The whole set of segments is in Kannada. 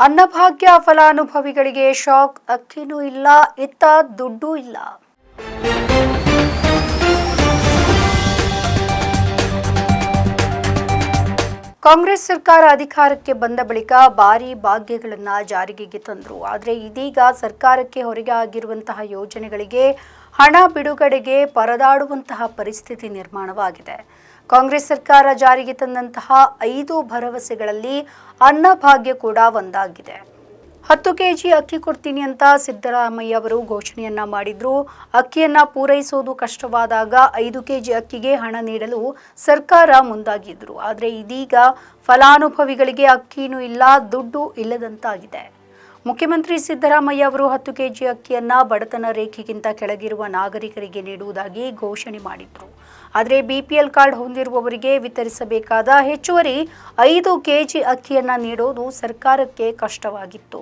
ಅನ್ನಭಾಗ್ಯ ಫಲಾನುಭವಿಗಳಿಗೆ ಶಾಕ್ ಅಕ್ಕಿನೂ ಇಲ್ಲ ಇತ್ತ ದುಡ್ಡೂ ಇಲ್ಲ. ಕಾಂಗ್ರೆಸ್ ಸರ್ಕಾರ ಅಧಿಕಾರಕ್ಕೆ ಬಂದ ಬಳಿಕ ಭಾರಿ ಭಾಗ್ಯಗಳನ್ನು ಜಾರಿಗೆ ತಂದರು. ಆದರೆ ಇದೀಗ ಸರ್ಕಾರಕ್ಕೆ ಹೊರಗೆ ಆಗಿರುವಂತಹ ಯೋಜನೆಗಳಿಗೆ ಹಣ ಬಿಡುಗಡೆಗೆ ಪರದಾಡುವಂತಹ ಪರಿಸ್ಥಿತಿ ನಿರ್ಮಾಣವಾಗಿದೆ. ಕಾಂಗ್ರೆಸ್ ಸರ್ಕಾರ ಜಾರಿಗೆ ತಂದಂತಹ ಐದು ಭರವಸೆಗಳಲ್ಲಿ ಅನ್ನಭಾಗ್ಯ ಕೂಡ ಒಂದಾಗಿದೆ. ಹತ್ತು ಕೆಜಿ ಅಕ್ಕಿ ಕೊಡ್ತೀನಿ ಅಂತ ಸಿದ್ದರಾಮಯ್ಯ ಅವರು ಘೋಷಣೆಯನ್ನ ಮಾಡಿದ್ರು. ಅಕ್ಕಿಯನ್ನ ಪೂರೈಸೋದು ಕಷ್ಟವಾದಾಗ ಐದು ಕೆಜಿ ಅಕ್ಕಿಗೆ ಹಣ ನೀಡಲು ಸರ್ಕಾರ ಮುಂದಾಗಿದ್ರು. ಆದರೆ ಇದೀಗ ಫಲಾನುಭವಿಗಳಿಗೆ ಅಕ್ಕಿನೂ ಇಲ್ಲ, ದುಡ್ಡು ಇಲ್ಲದಂತಾಗಿದೆ. ಮುಖ್ಯಮಂತ್ರಿ ಸಿದ್ದರಾಮಯ್ಯ ಅವರು ಹತ್ತು ಕೆಜಿ ಅಕ್ಕಿಯನ್ನು ಬಡತನ ರೇಖೆಗಿಂತ ಕೆಳಗಿರುವ ನಾಗರಿಕರಿಗೆ ನೀಡುವುದಾಗಿ ಘೋಷಣೆ ಮಾಡಿದ್ರು. ಆದರೆ ಬಿಪಿಎಲ್ ಕಾರ್ಡ್ ಹೊಂದಿರುವವರಿಗೆ ವಿತರಿಸಬೇಕಾದ ಹೆಚ್ಚುವರಿ ಐದು ಕೆಜಿ ಅಕ್ಕಿಯನ್ನು ನೀಡೋದು ಸರ್ಕಾರಕ್ಕೆ ಕಷ್ಟವಾಗಿತ್ತು.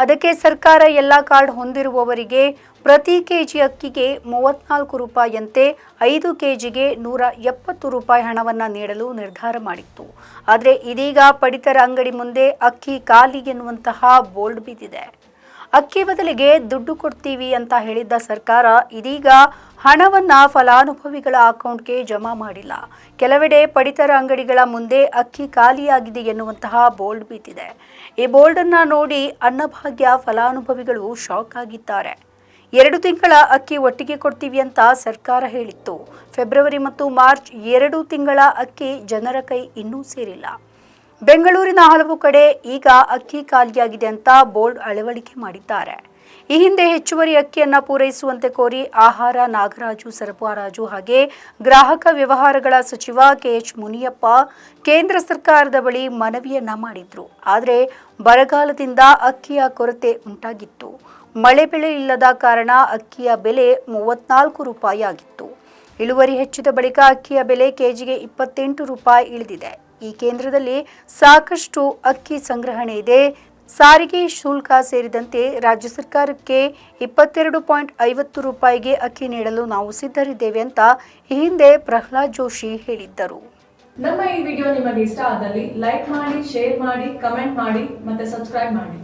ಅದಕ್ಕೆ ಸರ್ಕಾರ ಎಲ್ಲ ಕಾರ್ಡ್ ಹೊಂದಿರುವವರಿಗೆ ಪ್ರತಿ ಕೆಜಿ ಅಕ್ಕಿಗೆ ಮೂವತ್ನಾಲ್ಕು ರೂಪಾಯಿಯಂತೆ ಐದು ಕೆಜಿಗೆ ನೂರ ಎಪ್ಪತ್ತು ರೂಪಾಯಿ ಹಣವನ್ನು ನೀಡಲು ನಿರ್ಧಾರ ಮಾಡಿತ್ತು. ಆದರೆ ಇದೀಗ ಪಡಿತರ ಅಂಗಡಿ ಮುಂದೆ ಅಕ್ಕಿ ಖಾಲಿ ಎನ್ನುವಂತಹ ಬೋರ್ಡ್ ಬಿದ್ದಿದೆ. ಅಕ್ಕಿ ಬದಲಿಗೆ ದುಡ್ಡು ಕೊಡ್ತೀವಿ ಅಂತ ಹೇಳಿದ್ದ ಸರ್ಕಾರ ಇದೀಗ ಹಣವನ್ನ ಫಲಾನುಭವಿಗಳ ಅಕೌಂಟ್ಗೆ ಜಮಾ ಮಾಡಿಲ್ಲ. ಕೆಲವೆಡೆ ಪಡಿತರ ಅಂಗಡಿಗಳ ಮುಂದೆ ಅಕ್ಕಿ ಖಾಲಿಯಾಗಿದೆ ಎನ್ನುವಂತಹ ಬೋರ್ಡ್ ಬೀತಿದೆ. ಈ ಬೋರ್ಡ್ ಅನ್ನ ನೋಡಿ ಅನ್ನಭಾಗ್ಯ ಫಲಾನುಭವಿಗಳು ಶಾಕ್ ಆಗಿದ್ದಾರೆ. ಎರಡು ತಿಂಗಳ ಅಕ್ಕಿ ಒಟ್ಟಿಗೆ ಕೊಡ್ತೀವಿ ಅಂತ ಸರ್ಕಾರ ಹೇಳಿತ್ತು. ಫೆಬ್ರವರಿ ಮತ್ತು ಮಾರ್ಚ್ ಎರಡು ತಿಂಗಳ ಅಕ್ಕಿ ಜನರ ಕೈ ಇನ್ನೂ ಸೇರಿಲ್ಲ. ಬೆಂಗಳೂರಿನ ಹಲವು ಕಡೆ ಈಗ ಅಕ್ಕಿ ಖಾಲಿಯಾಗಿದೆ ಅಂತ ಬೋರ್ಡ್ ಅಳವಡಿಕೆ ಮಾಡಿದ್ದಾರೆ. ಈ ಹಿಂದೆ ಹೆಚ್ಚುವರಿ ಅಕ್ಕಿಯನ್ನು ಪೂರೈಸುವಂತೆ ಕೋರಿ ಆಹಾರ, ನಾಗರಾಜು ಸರಬರಾಜು ಹಾಗೆ ಗ್ರಾಹಕ ವ್ಯವಹಾರಗಳ ಸಚಿವ ಕೆಎಚ್ ಮುನಿಯಪ್ಪ ಕೇಂದ್ರ ಸರ್ಕಾರದ ಬಳಿ ಮನವಿಯನ್ನ ಮಾಡಿದ್ರು. ಆದರೆ ಬರಗಾಲದಿಂದ ಅಕ್ಕಿಯ ಕೊರತೆ ಉಂಟಾಗಿತ್ತು. ಮಳೆ ಬೆಳೆ ಇಲ್ಲದ ಕಾರಣ ಅಕ್ಕಿಯ ಬೆಲೆ ಮೂವತ್ನಾಲ್ಕು ರೂಪಾಯಿ ಆಗಿತ್ತು. ಇಳುವರಿ ಹೆಚ್ಚಿದ ಬಳಿಕ ಅಕ್ಕಿಯ ಬೆಲೆ ಕೆಜಿಗೆ ಇಪ್ಪತ್ತೆಂಟು ರೂಪಾಯಿ ಇಳಿದಿದೆ. ಈ ಕೇಂದ್ರದಲ್ಲಿ ಸಾಕಷ್ಟು ಅಕ್ಕಿ ಸಂಗ್ರಹಣೆ ಇದೆ. ಸಾರಿಗೆ ಶುಲ್ಕ ಸೇರಿದಂತೆ ರಾಜ್ಯ ಸರ್ಕಾರಕ್ಕೆ ಇಪ್ಪತ್ತೆರಡು ಪಾಯಿಂಟ್ ಐವತ್ತು ರೂಪಾಯಿಗೆ ಅಕ್ಕಿ ನೀಡಲು ನಾವು ಸಿದ್ಧರಿದ್ದೇವೆ ಅಂತ ಈ ಹಿಂದೆ ಪ್ರಹ್ಲಾದ್ ಜೋಶಿ ಹೇಳಿದ್ದರು. ನಮ್ಮ ಈ ವಿಡಿಯೋ ನಿಮಗೆ ಇಷ್ಟ ಆದಲ್ಲಿ ಲೈಕ್ ಮಾಡಿ, ಶೇರ್ ಮಾಡಿ, ಕಮೆಂಟ್ ಮಾಡಿ ಮತ್ತೆ ಸಬ್ಸ್ಕ್ರೈಬ್ ಮಾಡಿ.